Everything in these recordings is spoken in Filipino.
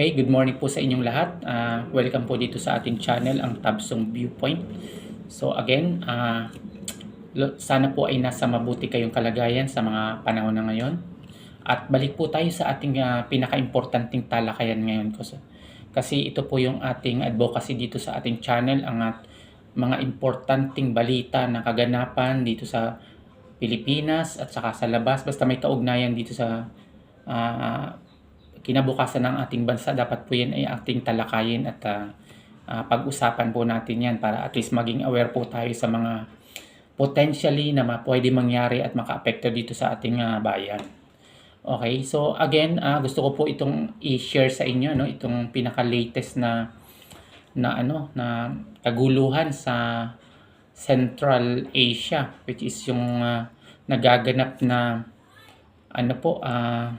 Okay, good morning po sa inyong lahat. Ah, welcome po dito sa ating channel, ang Tabsong Viewpoint. So again, lo- sana po ay nasa mabuti kayong kalagayan sa mga panahon na ngayon. At balik po tayo sa ating ah, pinaka-importanting talakayan ngayon. Kasi, kasi ito po yung ating advocacy dito sa ating channel, ang at mga importanteng balita na kaganapan dito sa Pilipinas at saka sa labas. Basta may kaugnayan dito sa ah, kinabukasan ng ating bansa, dapat po yan ay ating talakayin at ah, ah, pag-usapan po natin yan para at least maging aware po tayo sa mga potentially na pwede mangyari at maka-apekto dito sa ating ah, bayan. Okay, so again, ah, gusto ko po itong i-share sa inyo, no, itong pinaka-latest na na ano na kaguluhan sa Central Asia which is yung ah, nagaganap na ano po ah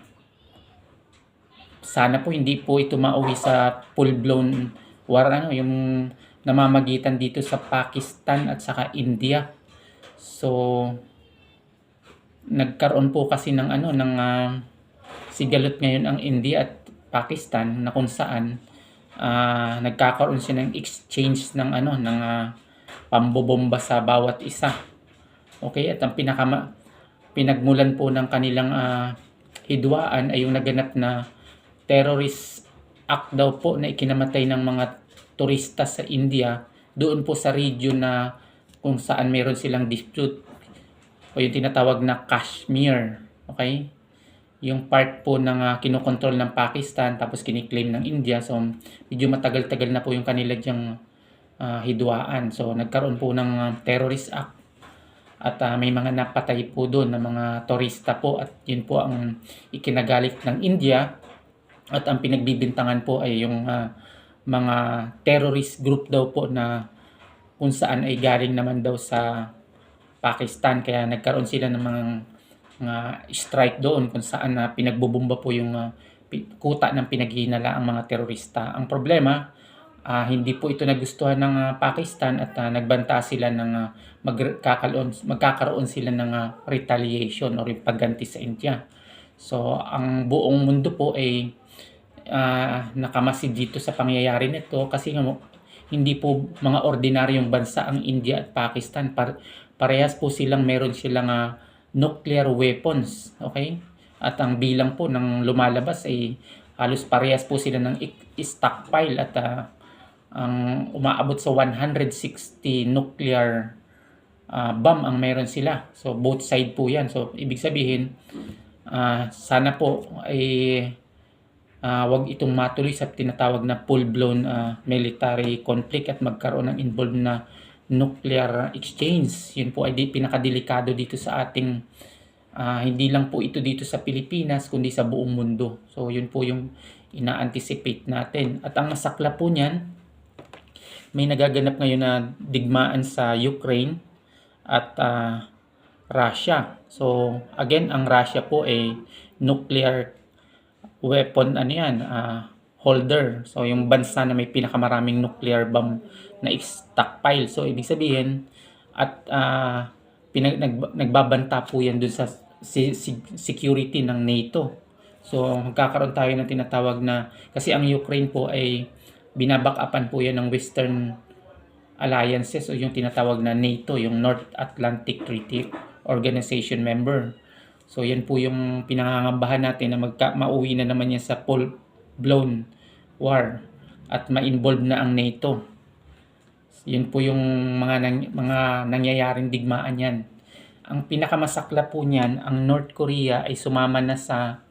sana po hindi po ito mauwi sa full-blown war ano yung namamagitan dito sa Pakistan at saka India. So nagkaroon po kasi ng ano ng ah, sigalot ngayon ang India at Pakistan na kung saan ah, nagkakaroon sila ng exchange ng ano ng ah, pambobomba sa bawat isa. Okay, at ang pinaka pinagmulan po ng kanilang ah, hidwaan ay yung naganap na terrorist act daw po na ikinamatay ng mga turista sa India doon po sa region na kung saan meron silang dispute o yung tinatawag na Kashmir. Okay? Yung part po ng uh, kinokontrol ng Pakistan tapos kiniklaim ng India. So, medyo matagal-tagal na po yung kanila dyang ah, hidwaan. So, nagkaroon po ng ah, terrorist act at ah, may mga napatay po doon na mga turista po at yun po ang ikinagalit ng India at ang pinagbibintangan po ay yung ah, mga terrorist group daw po na kung saan ay galing naman daw sa Pakistan kaya nagkaroon sila ng mga, mga strike doon kung saan na pinagbubomba po yung pi- kuta ng pinaghinala ang mga terorista. Ang problema, ah, hindi po ito nagustuhan ng ah, Pakistan at ah, nagbanta sila ng ah, magkakaroon, magkakaroon sila ng ah, retaliation o rin pagganti sa India. So, ang buong mundo po ay ah, nakamasid dito sa pangyayari nito kasi nga hindi po mga ordinaryong bansa ang India at Pakistan. Par- parehas po silang meron silang ah, nuclear weapons. Okay? At ang bilang po ng lumalabas ay halos parehas po sila ng stockpile at ah, ang umaabot sa 160 nuclear ah, bomb ang meron sila. So both side po 'yan. So ibig sabihin ah, sana po ay ah, wag itong matuloy sa tinatawag na full-blown ah, military conflict at magkaroon ng involved na nuclear exchange. Yun po ay di, pinakadelikado dito sa ating ah, hindi lang po ito dito sa Pilipinas kundi sa buong mundo. So yun po yung ina-anticipate natin. At ang masakla po niyan, may nagaganap ngayon na digmaan sa Ukraine at ah, Russia. So again, ang Russia po ay nuclear weapon ano yan, ah, holder. So yung bansa na may pinakamaraming nuclear bomb na stockpile. So ibig sabihin at pinag nag, nagbabanta po yan dun sa si, si- security ng NATO. So magkakaroon tayo ng tinatawag na kasi ang Ukraine po ay binaback-upan po yan ng Western alliances o yung tinatawag na NATO, yung North Atlantic Treaty Organization member. So yan po yung pinangangambahan natin na magka, mauwi na naman yan sa full blown war at ma-involve na ang NATO. Yun po yung mga nang, mga nangyayaring digmaan yan. Ang pinakamasakla po niyan, ang North Korea ay sumama na sa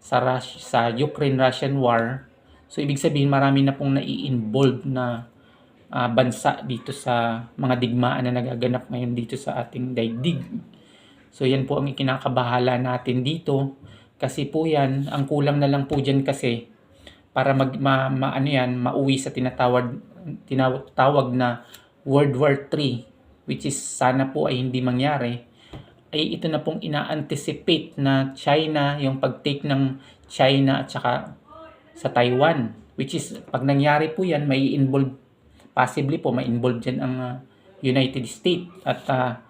sa Rus- sa Ukraine-Russian war. So ibig sabihin marami na pong nai-involve na ah, bansa dito sa mga digmaan na nagaganap ngayon dito sa ating daigdig. So yan po ang ikinakabahala natin dito. Kasi po yan, ang kulang na lang po dyan kasi para mag ma, ma- ano yan, mauwi sa tinatawag tinatawag na World War 3 which is sana po ay hindi mangyari ay ito na pong ina-anticipate na China yung pag-take ng China at saka sa Taiwan which is pag nangyari po yan may involve possibly po may involve dyan ang ah, United States at ah,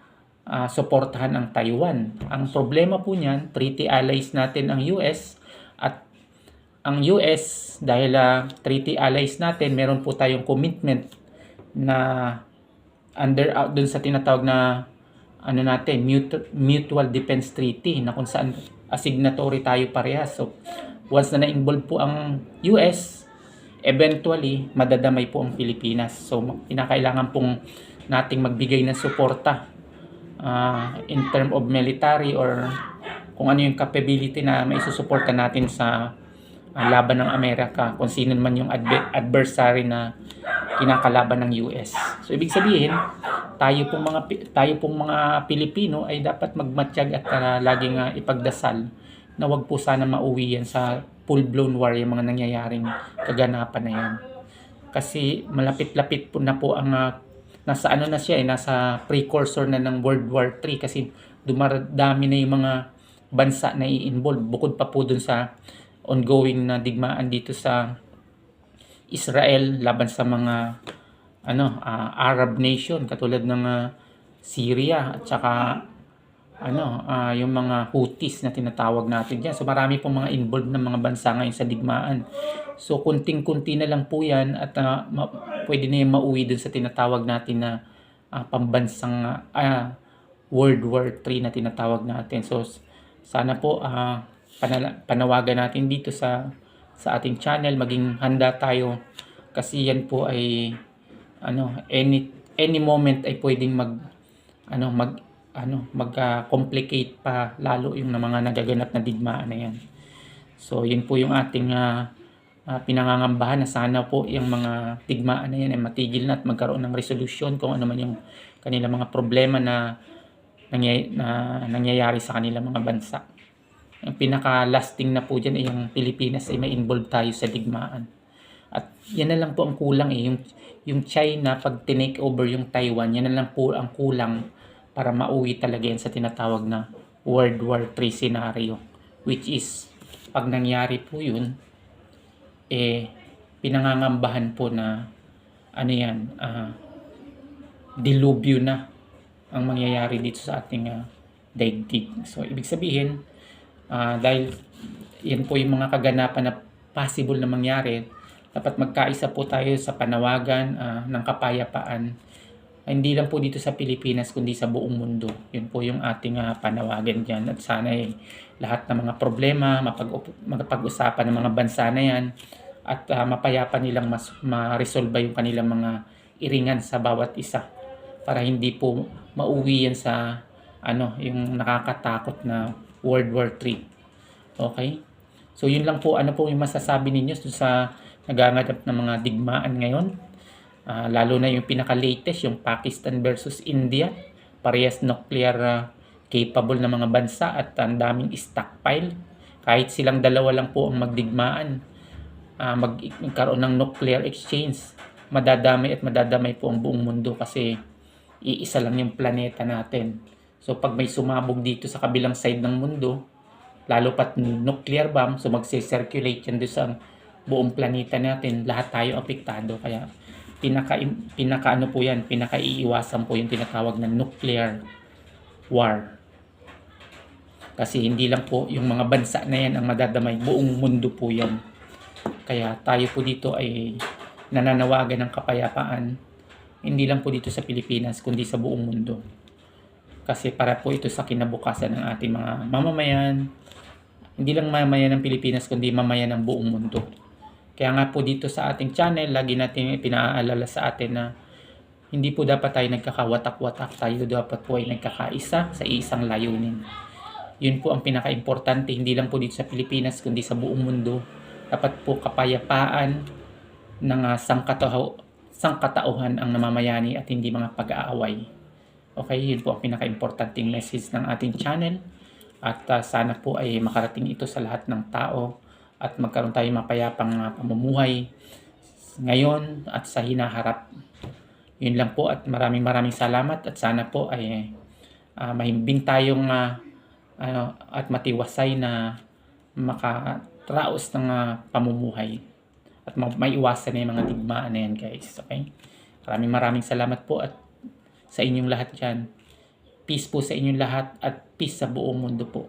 ah, suportahan ang Taiwan. Ang problema po niyan, treaty allies natin ang US at ang US dahil ah, treaty allies natin, meron po tayong commitment na under out dun sa tinatawag na ano natin, mutual, mutual defense treaty na kung saan asignatory tayo parehas. So, once na na-involve po ang US, eventually, madadamay po ang Pilipinas. So, kinakailangan pong nating magbigay ng suporta ah, in term of military or kung ano yung capability na maisusuporta natin sa ah, laban ng Amerika, kung sino man yung adve- adversary na kinakalaban ng US. So ibig sabihin, tayo pong mga tayo pong mga Pilipino ay dapat magmatsyag at ah, laging ah, ipagdasal na wag po sana mauwi yan sa full-blown war yung mga nangyayaring kaganapan na yan. Kasi malapit-lapit po na po ang ah, nasa ano na siya eh, nasa precursor na ng World War 3 kasi dumarami na yung mga bansa na i-involve. Bukod pa po dun sa ongoing na digmaan dito sa Israel laban sa mga ano ah, Arab nation katulad ng ah, Syria at saka ano ah, yung mga Houthis na tinatawag natin diyan. So marami pong mga involved na mga bansa ngayon sa digmaan. So kunting-kunti na lang po 'yan at ah, ma- pwede na yung mauwi dun sa tinatawag natin na ah, pambansang ah, World War 3 na tinatawag natin. So sana po ah, panala- panawagan natin dito sa sa ating channel maging handa tayo kasi yan po ay ano any any moment ay pwedeng mag ano mag ano mag ah, complicate pa lalo yung mga nagaganap na digmaan na yan. So yun po yung ating ah, ah, pinangangambahan na sana po yung mga digmaan na yan ay matigil na at magkaroon ng resolution kung ano man yung kanilang mga problema na, nangyay, na nangyayari sa kanilang mga bansa. Ang pinaka-lasting na po dyan ay yung Pilipinas ay may involve tayo sa digmaan. At yan na lang po ang kulang eh. Yung, yung China, pag tinake over yung Taiwan, yan na lang po ang kulang para mauwi talaga yan sa tinatawag na World War 3 scenario. Which is, pag nangyari po yun, eh, pinangangambahan po na, ano yan, ah, dilubyo na ang mangyayari dito sa ating ah, daigdig. So, ibig sabihin, Ah, dahil yan po yung mga kaganapan na possible na mangyari, dapat magkaisa po tayo sa panawagan ah, ng kapayapaan. Ah, hindi lang po dito sa Pilipinas, kundi sa buong mundo. Yun po yung ating ah, panawagan dyan. At sana eh, lahat ng mga problema, mapag mapag-usapan ng mga bansa na yan, at ah, mapayapa nilang mas ma-resolve yung kanilang mga iringan sa bawat isa para hindi po mauwi yan sa ano yung nakakatakot na World War 3. Okay? So yun lang po ano po yung masasabi ninyo sa naganganap ng mga digmaan ngayon. Ah, lalo na yung pinaka-latest, yung Pakistan versus India. Parehas nuclear ah, capable na mga bansa at ang daming stockpile. Kahit silang dalawa lang po ang magdigmaan, mag magkaroon ng nuclear exchange, madadamay at madadamay po ang buong mundo kasi iisa lang yung planeta natin. So pag may sumabog dito sa kabilang side ng mundo, lalo pat nuclear bomb, so magse-circulate yan doon sa buong planeta natin, lahat tayo apektado. Kaya pinaka, pinaka ano po yan, pinaka iiwasan po yung tinatawag na nuclear war. Kasi hindi lang po yung mga bansa na yan ang madadamay, buong mundo po yan. Kaya tayo po dito ay nananawagan ng kapayapaan, hindi lang po dito sa Pilipinas, kundi sa buong mundo kasi para po ito sa kinabukasan ng ating mga mamamayan, hindi lang mamamayan ng Pilipinas, kundi mamamayan ng buong mundo. Kaya nga po dito sa ating channel, lagi natin pinaalala sa atin na hindi po dapat tayo nagkakawatak-watak, tayo dapat po ay nagkakaisa sa isang layunin. Yun po ang pinaka-importante, hindi lang po dito sa Pilipinas, kundi sa buong mundo. Dapat po kapayapaan ng sangkataho, sangkatauhan ang namamayani at hindi mga pag-aaway. Okay, yun po ang pinaka-importanting message ng ating channel. At uh, sana po ay makarating ito sa lahat ng tao at magkaroon tayo mapayapang uh, pamumuhay ngayon at sa hinaharap. Yun lang po at maraming maraming salamat at sana po ay uh, mahimbing tayong uh, uh, at matiwasay na makatraos ng uh, pamumuhay at ma- maiwasan na yung mga digmaan na yan guys. Okay? Maraming maraming salamat po at sa inyong lahat dyan. Peace po sa inyong lahat at peace sa buong mundo po.